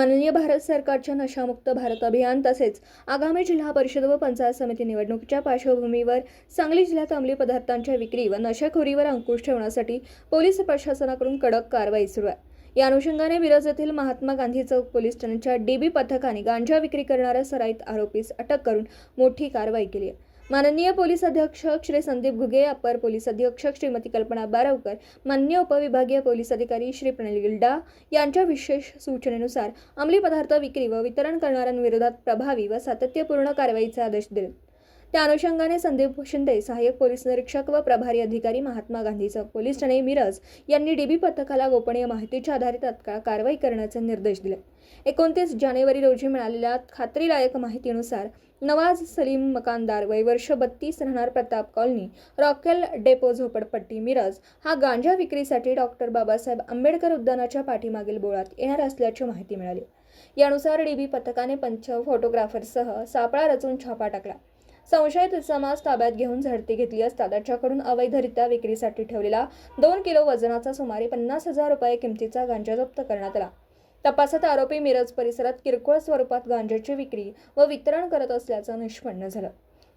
माननीय भारत सरकारच्या नशामुक्त भारत अभियान तसेच आगामी जिल्हा परिषद व पंचायत समिती निवडणुकीच्या पार्श्वभूमीवर सांगली जिल्ह्यात अंमली पदार्थांच्या विक्री व नशाखोरीवर अंकुश ठेवण्यासाठी पोलीस प्रशासनाकडून कडक कारवाई सुरू आहे. या अनुषंगाने मिरज येथील महात्मा गांधी चौक पोलीस ठाण्याच्या डीबी पथकाने गांजा विक्री करणाऱ्या सराईत आरोपीस अटक करून मोठी कारवाई केली आहे. माननीय पोलीस अधीक्षक श्री संदीप घुगे अपर पोलीस अधीक्षक श्रीमती कल्पना बारावकर मान्य उपविभागीय पोलीस अधिकारी श्री प्रणिल गिल्डा यांच्या विशेष सूचनेनुसार अंमली पदार्थ विक्री व वितरण करणाऱ्यांविरोधात प्रभावी व सातत्यपूर्ण कारवाईचे आदेश दिले. त्या अनुषंगाने संदीप शिंदे सहाय्यक पोलीस निरीक्षक व प्रभारी अधिकारी महात्मा गांधी चौक पोलीस ठाणे मिरज यांनी डीबी पथकाला गोपनीय माहितीच्या आधारे तत्काळ कारवाई करण्याचे निर्देश दिले. एकोणतीस जानेवारी रोजी मिळालेल्या खात्रीलायक माहितीनुसार नवाज सलीम मकानदार वय वर्ष बत्तीस राहणार प्रताप कॉलनी रॉकेल डेपो झोपडपट्टी मिरज हा गांजा विक्रीसाठी डॉक्टर बाबासाहेब आंबेडकर उद्यानाच्या पाठीमागील बोळात येणार असल्याची माहिती मिळाली. यानुसार डीबी पथकाने पंच फोटोग्राफरसह सापळा रचून छापा टाकला. संशयित समाज ताब्यात घेऊन झडती घेतली असता त्याच्याकडून अवैधरित्या विक्रीसाठी ठेवलेला दोन किलो वजनाचा सुमारे पन्नास हजार रुपये किमतीचा गांजा जप्त करण्यात आला. तपासात आरोपी मिरज परिसरात किरकोळ स्वरूपात गांजाची विक्री व वितरण करत असल्याचं निष्पन्न झालं.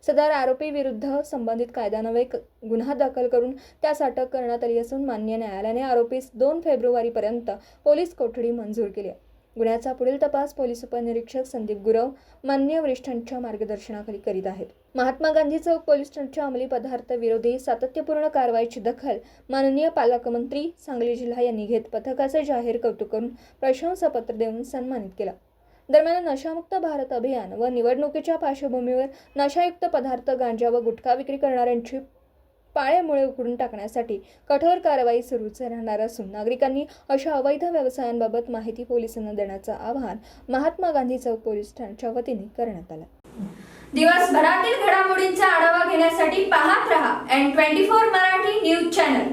सदर आरोपी विरुद्ध संबंधित कायद्यान्वये गुन्हा दाखल करून त्यास अटक करण्यात आली असून मान्य न्यायालयाने आरोपीस दोन फेब्रुवारीपर्यंत पोलीस कोठडी मंजूर केली आहे. गुन्ह्याचा पुढील तपास पोलीस उपनिरीक्षक संदीप गुरव मान्य वरिष्ठांच्या मार्गदर्शनाखाली करीत आहेत. महात्मा गांधी चौक पोलीस स्टेशनच्या अंमली पदार्थ विरोधी सातत्यपूर्ण कारवाईची दखल माननीय पालकमंत्री सांगली जिल्हा यांनी घेत पथकाचे जाहीर कौतुक करून प्रशंसापत्र देऊन सन्मानित केला. दरम्यान नशामुक्त भारत अभियान व निवडणुकीच्या पार्श्वभूमीवर नशायुक्त पदार्थ गांजा व गुटखा विक्री करणाऱ्यांची पाळेमुळे उकडून टाकण्यासाठी कठोर कारवाई सुरूच राहणार असून नागरिकांनी अशा अवैध व्यवसायांबाबत माहिती पोलिसांना देण्याचं आवाहन महात्मा गांधी चौक पोलीस ठाण्याच्या वतीने करण्यात आलं. दिवसभरातील घडामोडींचा आढावा घेण्यासाठी पाहत रहा N twenty four Marathi news channel.